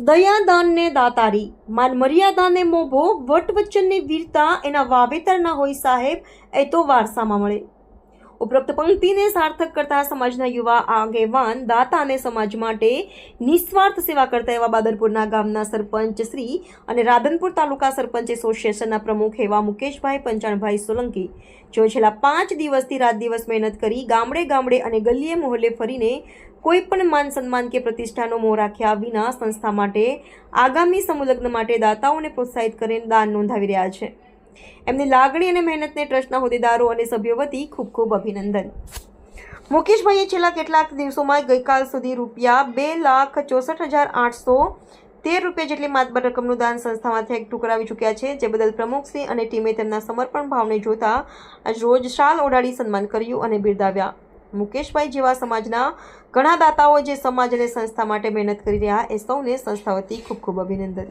દયાદાનને દાતારી. માન મર્યાદાને મોભો, વટ વચનની વીરતા, એના વાવેતરના હોય સાહેબ, એ તો વારસામાં મળે. ઉપરોક્ત પંક્તિને સાર્થક કરતા સમાજના યુવા આગેવાન, દાતા અને સમાજ માટે નિસ્વાર્થ સેવા કરતા એવા બાદરપુરના ગામના સરપંચ શ્રી અને રાધનપુર તાલુકા સરપંચ એસોસિએશનના પ્રમુખ એવા મુકેશભાઈ પંચાણભાઈ સોલંકી. જેઓ છેલ્લા પાંચ દિવસથી રાત દિવસ મહેનત કરી ગામડે ગામડે અને ગલીએ મોહલ્લે ફરીને કોઈ પણ માન સન્માન કે પ્રતિષ્ઠાનો મોહ રાખ્યા વિના સંસ્થા માટે, આગામી સમુલગ્ન માટે દાતાઓને પ્રોત્સાહિત કરીને દાન નોંધાવી રહ્યા છે. એમની લાગણી અને મહેનતને ટ્રસ્ટના હોદ્દેદારો અને સભ્યો વતી ખૂબ ખૂબ અભિનંદન. મુકેશભાઈએ છેલ્લા કેટલાક દિવસોમાં ગઈકાલ સુધી રૂપિયા બે લાખ ચોસઠ હજાર આઠસો તેર રૂપિયા જેટલી માતબર રકમનું દાન સંસ્થામાંથી એકઠું કરાવી ચૂક્યા છે, જે બદલ પ્રમુખશ્રી અને ટીમે તેમના સમર્પણ ભાવને જોતા રોજ શાલ ઓઢાડી સન્માન કર્યું અને બિરદાવ્યા. મુકેશભાઈ જેવા સમાજના ઘણા દાતાઓ જે સમાજ અને સંસ્થા માટે મહેનત કરી રહ્યા, એ સૌને સંસ્થા વતી ખૂબ ખૂબ અભિનંદન.